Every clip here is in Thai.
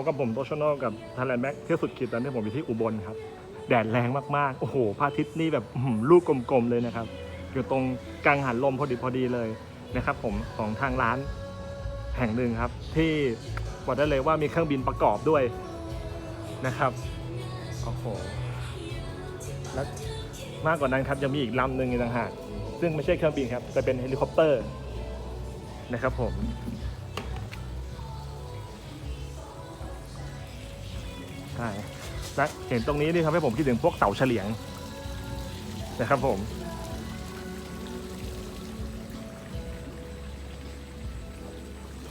บกับผมโตชโนกับทาแลนแม็กเที่ยวสุดขีดตอนนี้ผมอยู่ที่อุบลครับ แดดแรงมากๆ โอ้โหพระอาทิตย์นี่แบบลูกกลมๆเลยนะครับ อยู่ตรงกลางหันลมพอดีพอดีเลยนะครับผมของทางร้านแห่งหนึ่งครับ ที่บอกได้เลยว่ามีเครื่องบินประกอบด้วยนะครับโอ้โหและมากกว่านั้นครับยังมีอีกลำหนึ่งอีกต่างหากซึ่งไม่ใช่เครื่องบินครับแต่เป็นเฮลิคอปเตอร์นะครับผม ช่และเห็นตรงนี้นี่ทำให้ผมคิดถึงพวกเสาเฉลียงนะครับผม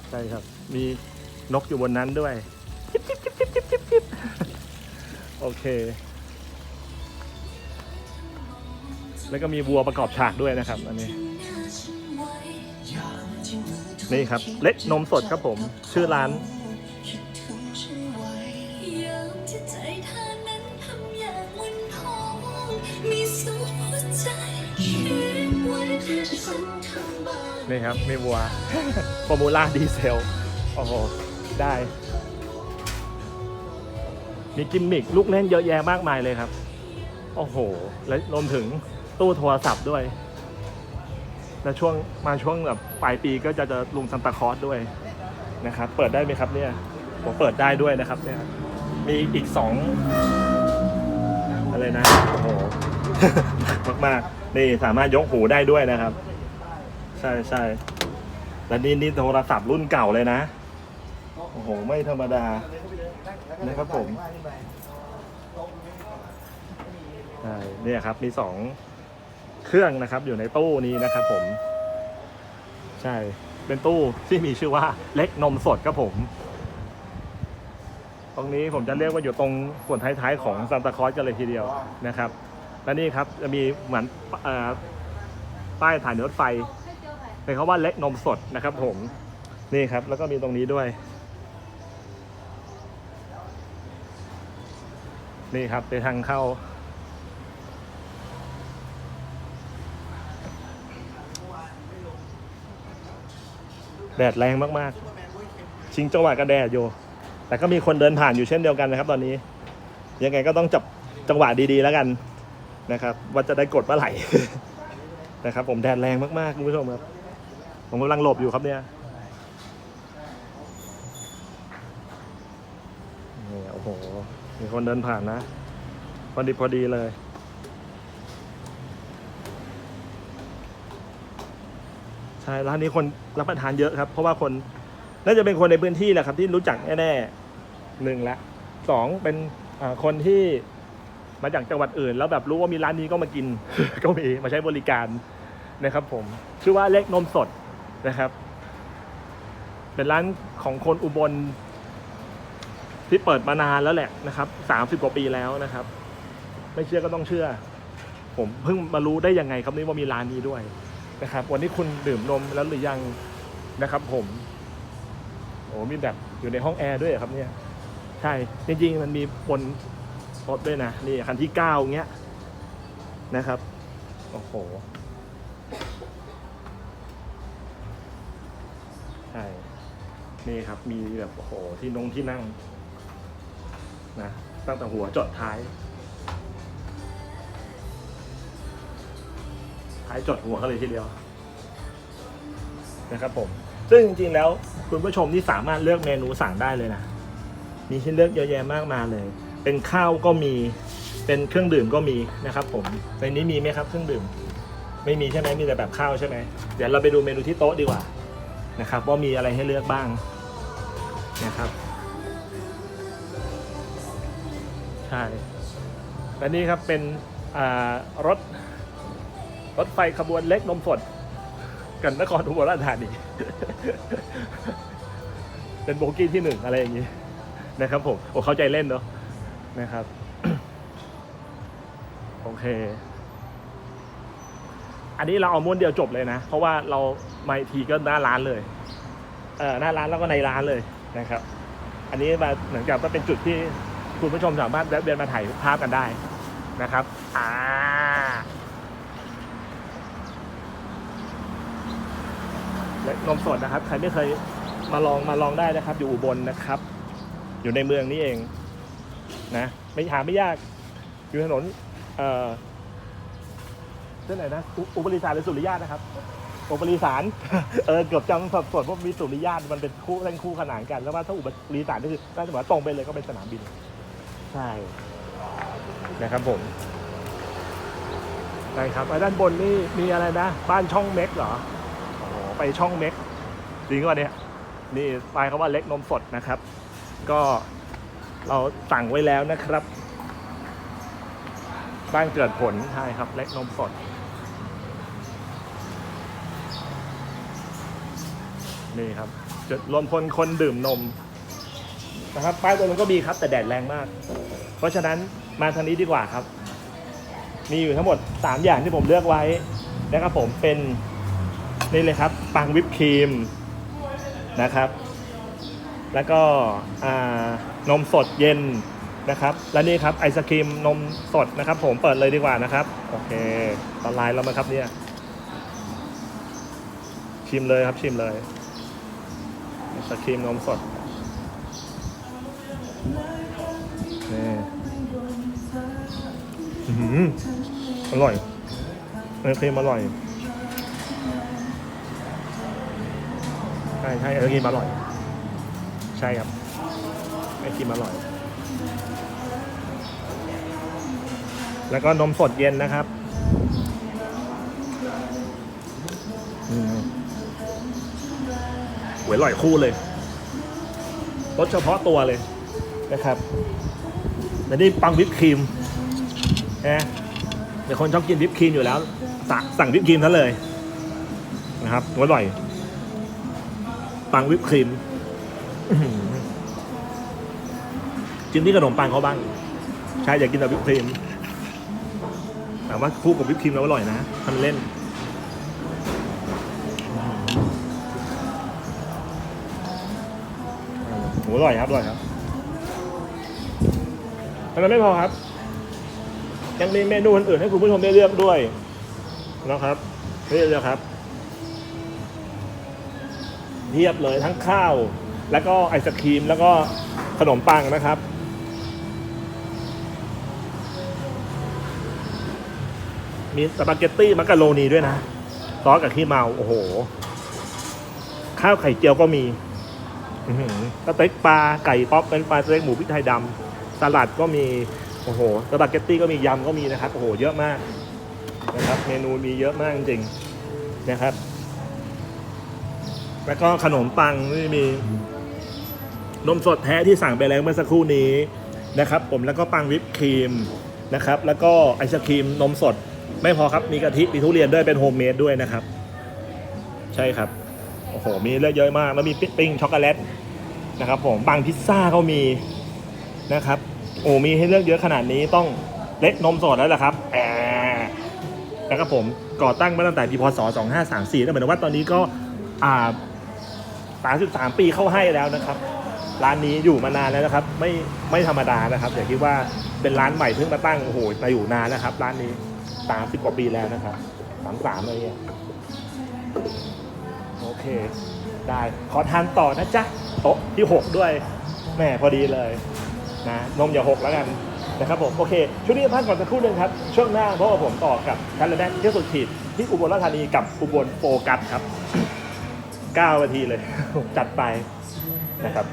ใช่ครับ มีนกอยู่บนนั้นด้วยโอเค แล้วก็มีวัวประกอบฉากด้วยนะครับ อันนี้ นี่ครับ เล็กนมสดครับผม ชื่อร้าน นี่ครับมีวัวฟอร์มูล่าดีเซล โอ้โห ได้ มีกิมมิกลูกเล่นเยอะแยะมากมายเลยครับ โอ้โห และรวมถึงตู้โทรศัพท์ด้วย และช่วงมาช่วงแบบปลายปีก็จะจะลุงซันตาคอสด้วยนะครับ เปิดได้ไหมครับเนี่ยผมเปิดได้ด้วยนะครับเนี่ยมีอีกสองอะไรนะ โอ้โหมากๆ นี่สามารถยกหูได้ด้วยนะครับ ใช่ใช่และนี่นี่โทรศัพท์รุ่นเก่าเลยนะ โอ้โห ไม่ธรรมดา นะครับผมใช่เนี่ยครับ มีสองเครื่องนะครับ อยู่ในตู้นี้นะครับผม ใช่ เป็นตู้ที่มีชื่อว่าเล็กนมสดครับผม ตรงนี้ผมจะเรียกว่าอยู่ตรงส่วนท้ายๆของซานตาคลอสกันเลยทีเดียวนะครับ และนี่ครับจะมีเหมือนป้ายฐานรถไฟเป็นคำว่าเล็กนมสดนะครับ ผมนี่ครับ แล้วก็มีตรงนี้ด้วย นี่ครับเป็นทางเข้า แดดแรงมากๆ ชิงจังหวะกระแดดอยู่ แต่ก็มีคนเดินผ่านอยู่เช่นเดียวกันนะครับ ตอนนี้ ยังไงก็ต้องจับจังหวะดีๆแล้วกัน นะครับว่าจะได้กดเมื่อไหร่ นะครับ ผมแดดแรงมากๆคุณผู้ชมครับ ผมกำลังหลบอยู่ครับเนี่ยนี่โอ้โห มีคนเดินผ่านนะ พอดีพอดีเลยใช่ร้านนี้คนรับประทานเยอะครับ เพราะว่าคนน่าจะเป็นคนในพื้นที่แหละครับ ที่รู้จักแน่ๆหนึ่งละสองเป็นคนที่ มาจากจังหวัดอื่น แล้วแบบรู้ว่ามีร้านนี้ก็มากิน ก็มีมาใช้บริการนะครับ ผมชื่อว่าเล็กนมสดนะครับ เป็นร้านของคนอุบลที่เปิดมานานแล้วแหละนะครับสามสิบกว่าปีแล้วนะครับ ไม่เชื่อก็ต้องเชื่อ ผมเพิ่งมารู้ได้ยังไงครับนี่ว่ามีร้านนี้ด้วยนะครับ วันนี้คุณดื่มนมแล้วหรือยังนะครับ ผมโอ้มีแบบอยู่ในห้องแอร์ด้วยครับเนี่ย ใช่ จริงๆ มันมีบน รถด้วยนะ นี่คันที่เก้าเงี้ยนะครับ โอ้โห ใช่ นี่ครับมีแบบโอ้โหที่นงที่นั่งนะตั้งแต่หัวจอดท้าย ท้ายจอดหัวเขาเลยทีเดียวนะครับผม ซึ่งจริงๆแล้วคุณผู้ชมที่สามารถเลือกเมนูสั่งได้เลยนะ มีให้เลือกเยอะแยะมากมายเลย เป็นข้าวก็มี เป็นเครื่องดื่มก็มีนะครับ ผม ในนี้มีไหมครับเครื่องดื่ม ไม่มีใช่ไหมมีแต่แบบข้าวใช่ไหมเดี๋ยวเราไปดูเมนูที่โต๊ะดีกว่านะครับว่ามีอะไรให้เลือกบ้างนะครับใช่และนี่ครับเป็นรถรถไฟขบวนเล็กนมสดกันนครอุบลราชธานีเป็นโบกี้ที่หนึ่งอะไรอย่างนี้นะครับผมโอ้เข้าใจเล่นเนาะ นะครับ โอเค อันนี้เราเอาม้วนเดียวจบเลยนะ เพราะว่าเราไมาอีกทีก็หน้าร้านเลยเอ่อหน้าร้านแล้วก็ในร้านเลยนะครับ อันนี้มาเหมือนกับว่าเป็นจุดที่คุณผู้ชมสามารถแวะเวียนมาถ่ายภาพกันได้นะครับ อ่า และนมสดนะครับ ใครไม่เคยมาลองมาลองได้นะครับ อยู่อุบลนะครับ อยู่ในเมืองนี้เอง นะไม่หาไม่ยาก อยู่ถนนเอ่อเส้นไหนนะอุอุบลิสารหรือสุริยาตนะครับอุบลิสารเออเกือบจำสับสนเพราะมีสุริยาตมันเป็นคู่เส้นคู่ขนานกัน แล้วว่าถ้าอุบลิสารก็คือถ้าจะบอกว่าตรงไปเลยก็เป็นสนามบินใช่นะครับผมใช่ครับแล้วด้านบนนี่มีอะไรนะ บ้านช่องเม็กเหรอโอ้โหไปช่องเม็กจริงป่ะเนี่ยนี่ป้ายเขาว่าเล็กนมสดนะครับ ก็ เราสั่งไว้แล้วนะครับ บ้านเกิดผลใช่ครับ เล็กนมสด นี่ครับ จุดรวมพลคนดื่มนมนะครับป้ายตัวนั้นก็มีครับ แต่แดดแรงมาก เพราะฉะนั้นมาทางนี้ดีกว่าครับ มีอยู่ทั้งหมด 3 อย่างที่ผมเลือกไว้นะครับผมเป็นนี่เลยครับ ปังวิปครีมนะครับ แล้วก็นมสดเย็นนะครับ และนี่ครับไอศครีมนมสดนะครับ ผมเปิดเลยดีกว่านะครับ โอเคตอนไลน์แล้วมั้งครับเนี่ย ชิมเลยครับชิมเลยไอศครีมนมสดนี่อื้อหืออร่อยไอศครีมอร่อยใช่ใช่ไอศครีมอร่อย ใช่ครับไอศครีมอร่อย แล้วก็นมสดเย็นนะครับอืมหวยอร่อยคู่เลยรสเฉพาะตัวเลยนะครับและนี่ปังวิปครีมนะเป็นคนชอบกินวิปครีมอยู่แล้วส,สั่งวิปครีมนั้นเลยนะครับอร่อย ปังวิปครีม จิ้มที่ขนมปังเขาบ้าง ใช่อยากกินแต่วิปครีมแต่ว่าคู่กับวิปครีมแล้วอร่อยนะทำเล่นโหอร่อยครับอร่อยครับเท่นั้นไม่พอครับ ยังมีเมนูอื่นๆให้คุณผู้ชมได้เลือกด้วยนะครับนี่เลยครับเทียบเลยทั้งข้าว แล้วก็ไอศครีมแล้วก็ขนมปังนะครับ มีสปาเกตตี้มักกะโรนีด้วยนะซอสกับขี้เมาโอ้โห ข้าวไข่เจียวก็มีสเต็กปลาไก่ป๊อปเป็นปลาสเต็กหมูพริกไทยดำสลัดก็มีโอ้โหสปาเกตตี้ก็มียำก็มีนะครับโอ้โหเยอะมากนะครับ เมนูมีเยอะมากจริงๆนะครับ แล้วก็ขนมปังนี่มี นมสดแท้ที่สั่งไปแล้วเมื่อสักครู่นี้นะครับผมแล้วก็ปังวิปครีมนะครับแล้วก็ไอศครีมนมสด ไม่พอครับมีกะทิมีทุเรียนด้วยเป็นโฮมเมดด้วยนะครับ ใช่ครับโอ้โหมีเลือกเยอะมากแล้วมีปิ้งช็อกโกแลตนะครับผมบางพิซซ่าก็มีนะครับโอ้มีให้เลือกเยอะขนาดนี้ต้องเล็กนมสดแล้วแหละครับแนะครับผมก่อตั้งมาตั้งแต่ปีพศ 2534นั่นหมายถึงว่าตอนนี้ก็อ่า33 ปีเข้าให้แล้วนะครับ ร้านนี้อยู่มานานแล้วนะครับ ไม่ไม่ธรรมดานะครับอย่าคิดว่าเป็นร้านใหม่เพิ่งมาตั้งโอ้โหมาอยู่นานนะครับ ร้านนี้30กว่าปีแล้วนะครับ33เลยเนี่ยโอเค ได้ขอทานต่อนะจ๊ะโต๊ะที่6ด้วยแหม่พอดีเลยนะนมอย่าหกแล้วกันนะครับผมโอเคช่วงนี้พักก่อนสักครู่หนึ่งครับช่วงหน้าเพราะว่าผมต่อกับทันและแม่ที่สุดขีดที่อุบลราชธานีกับอุบลโฟกัสครับ9นาทีเลยจัดไปนะครับ